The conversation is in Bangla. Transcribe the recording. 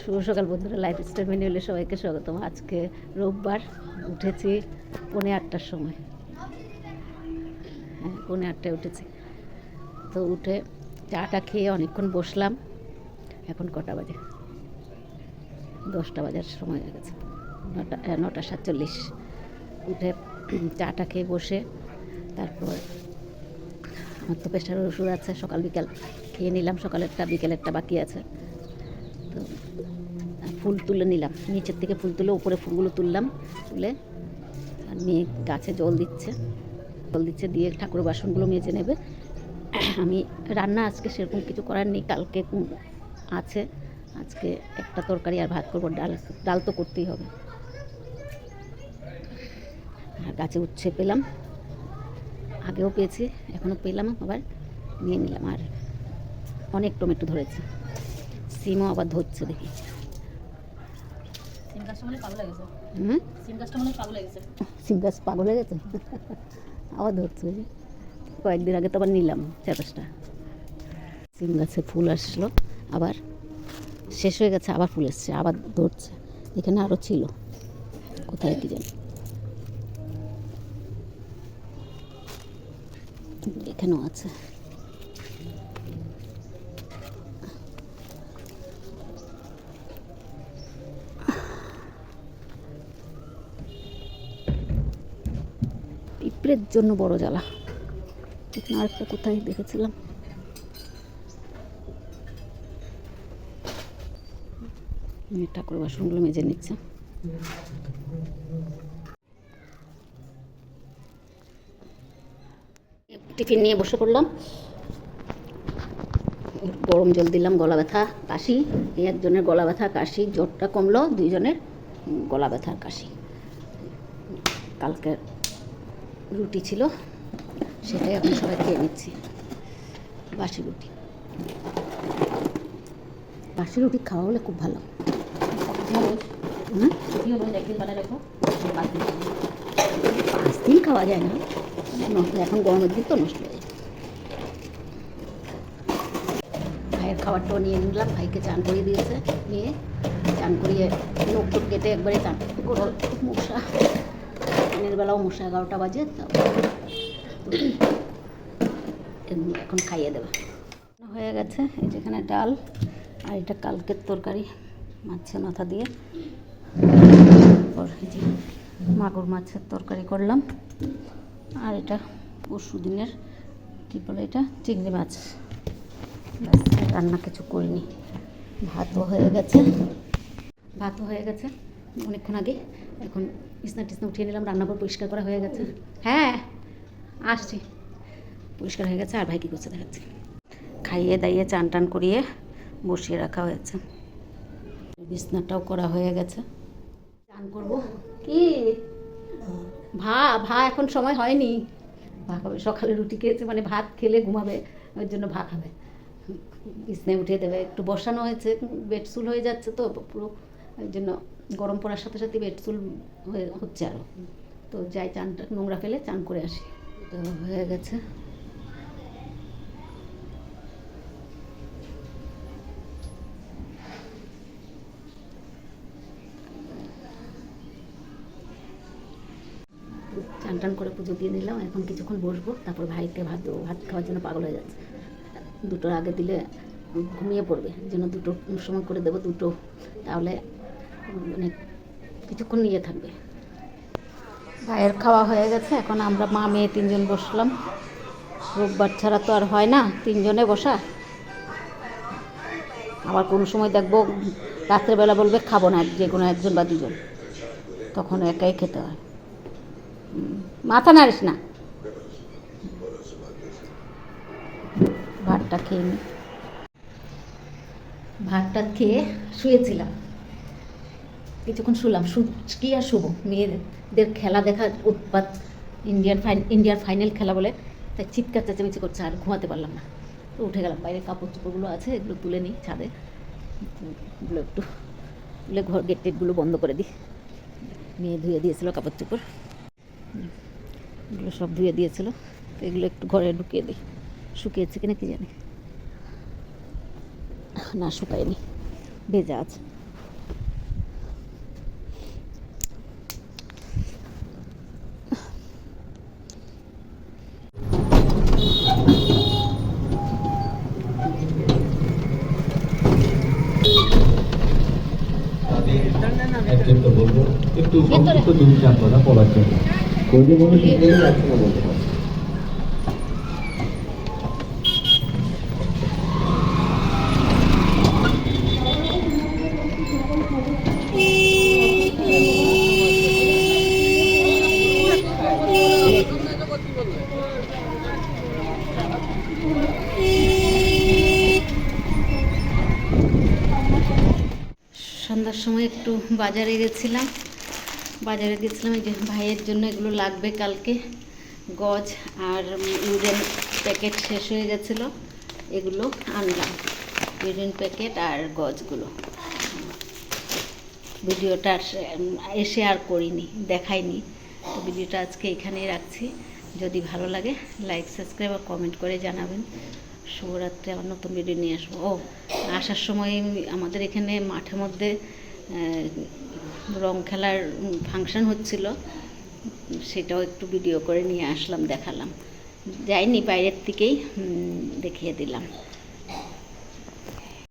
শুভ সকাল বন্ধুরা লাইফ স্টাইল ম্যানুয়ালে সবাইকে স্বাগতম। আজকে রোববার, উঠেছি পৌনে আটটার সময়। হ্যাঁ পৌনে আটটায় উঠেছি। তো উঠে চাটা খেয়ে অনেকক্ষণ বসলাম। এখন কটা বাজে? দশটা বাজার সময় হয়ে গেছে। নটা নটা সাতচল্লিশ। উঠে চাটা খেয়ে বসে, তারপর তো প্রেশারের ওষুধ আছে, সকাল বিকাল খেয়ে নিলাম সকালেরটা বিকেলেরটা বাকি আছে। তো ফুল তুলে নিলাম, নিচের থেকে ফুল তুলে উপরে ফুলগুলো তুললাম, তুলে আর মেয়ে গাছে জল দিচ্ছে। জল দিচ্ছে দিয়ে ঠাকুর বাসনগুলো মেজে নেবে। আমি রান্না আজকে সেরকম কিছু করার নেই, কালকে আছে, আজকে একটা তরকারি আর ভাত করব, ডাল ডাল তো করতেই হবে। আর গাছে উচ্ছে পেলাম। আগেও পেয়েছি এখনও পেলাম আবার নিয়ে নিলাম। আর অনেক টমেটো ধরেছে। সিমও আবার ধরছে দেখি। সিম গেছে। পাগল হয়ে গেছে। সিম গাছ পাগল হয়ে গেছে? আবার ধরছে কয়েকদিন আগে তো আবার নিলাম চার পাঁচটা সিম গাছে ফুল আসলো আবার শেষ হয়ে গেছে আবার ফুল এসছে আবার ধরছে। এখানে আরও ছিল। কোথায় কি জানি। এখানেও আছে। পিঁপড়ের জন্য বড় জ্বালা। এখানে আরেকটা কোথায় দেখেছিলাম? ঠাকুর বাসনগুলো মেজে নিচ্ছে। টিফিন নিয়ে বসে পড়লাম। গরম জল দিলাম, গলা ব্যথা, কাশি। একজনের গলা ব্যথা, কাশি, জ্বরটা কমলো, দুইজনের গলা ব্যথা, কাশি। কালকে রুটি ছিল, সেটাই এখন সবাই খেয়ে নিচ্ছি। বাসি রুটি। বাসি রুটি খাওয়া হলে খুব ভালো। পাঁচ দিন খাওয়া যায় না। এখন গরমের দিন তো নষ্ট হয়ে ভাইয়ের খাবারটাও নিয়ে নিলাম, ভাইকে চান করিয়ে দিয়েছে, নিয়ে চান করিয়ে লোক টোক কেটে একবারে চান করো। মশা, দিনের বেলাও মশা এগারোটা বাজে এখন খাইয়ে দেবে। হয়ে গেছে, এই যেখানে ডাল আর এটা কালকের তরকারি, মাছের মাথা দিয়ে। মাগুর মাছের তরকারি করলাম। আর এটা পরশু দিনের কী বলে এটা? চিংড়ি মাছ। রান্না কিছু করিনি। ভাতও হয়ে গেছে। ভাতও হয়ে গেছে। অনেকক্ষণ আগে এখন বিছনা টিসনা উঠিয়ে নিলাম রান্নাঘর পরিষ্কার করা হয়ে গেছে। হ্যাঁ আসছি। পরিষ্কার হয়ে গেছে, আর ভাই কী করছে দেখাচ্ছি। খাইয়ে দাইয়ে চান টান করিয়ে বসিয়ে রাখা হয়েছে। বিছনাটাও করা হয়ে গেছে। চান করব। কি? ভা ভা এখন সময় হয়নি। ভা খাবে, সকালে রুটি খেয়েছে মানে ভাত খেলে ঘুমাবে ওর জন্য ভা খাবে। বিছনে উঠিয়ে দেবে, একটু বসানো হয়েছে বেডসুল হয়ে যাচ্ছে তো, পুরো, ওই জন্য গরম পড়ার সাথে সাথে বেডসুল হয়ে, হচ্ছে আরও তো যাই চানটা নোংরা ফেলে চান করে আসি। তো হয়ে গেছে। চান টান করে পুজো দিয়ে নিলাম, এখন কিছুক্ষণ বসবো, তারপর ভাইকে ভাত দেবো। ভাত খাওয়ার জন্য পাগল হয়ে যাচ্ছে। দুটোর আগে দিলে ঘুমিয়ে পড়বে জন্য দুটো সময় করে দেবো দুটো, তাহলে মানে কিছুক্ষণ নিয়ে থাকবে। ভাইয়ের খাওয়া হয়ে গেছে, এখন আমরা মা মেয়ে তিনজন বসলাম। রোববার ছাড়া তো আর হয় না, তিনজনে বসা। আবার কোনো সময় দেখব রাত্রেবেলা বলবে, খাব না, যে কোনো একজন বা দুজন। তখন একাই খেতে হয়। মাথা নাড়িস না। ভাতটা খেয়ে নি। ভাতটা খেয়ে শুয়েছিলাম। কিছুক্ষণ শুলাম কি আর শুভ মেয়েদের খেলা দেখার উৎপাত, ইন্ডিয়ান ফাইন ইন্ডিয়ার ফাইনাল খেলা বলে, তাই চিৎকার চেঁচামেচি করছে আর ঘুমাতে পারলাম না। তো উঠে গেলাম, বাইরে কাপড় চোপড়গুলো আছে, এগুলো তুলে নিই ছাদে। এগুলো একটু ঘর গেট টেটগুলো বন্ধ করে দিই। মেয়ে ধুয়ে দিয়েছিল কাপড় চোপড়। এগুলো সব ধুয়ে দিয়েছিল। তো এগুলো একটু ঘরে ঢুকিয়ে দিই। শুকিয়েছে কিনা কি জানি। না, শুকায়নি। ভেজা আছে। একটু বলব, একটু সংক্ষিপ্ত দুই চার কথা বলার জন্য। সন্ধ্যার সময় একটু বাজারে গেছিলাম। বাজারে গেছিলাম, এই যে ভাইয়ের জন্য এগুলো লাগবে কালকে। গজ আর ইউরিন প্যাকেট শেষ হয়ে গেছিল, এগুলো আনলাম। ইউরিন প্যাকেট আর গজগুলো। ভিডিওটা এসে আর করিনি, দেখাইনি। তো ভিডিওটা আজকে এখানেই রাখছি। যদি ভালো লাগে লাইক সাবস্ক্রাইব আর কমেন্ট করে জানাবেন। শুভরাত্রে, আবার নতুন ভিডিও নিয়ে আসব। ও, আসার সময় আমাদের এখানে মাঠের মধ্যে রং খেলার ফাংশন হচ্ছিল। সেটাও একটু ভিডিও করে নিয়ে আসলাম, দেখালাম। যাইনি, বাইরের থেকেই দেখিয়ে দিলাম।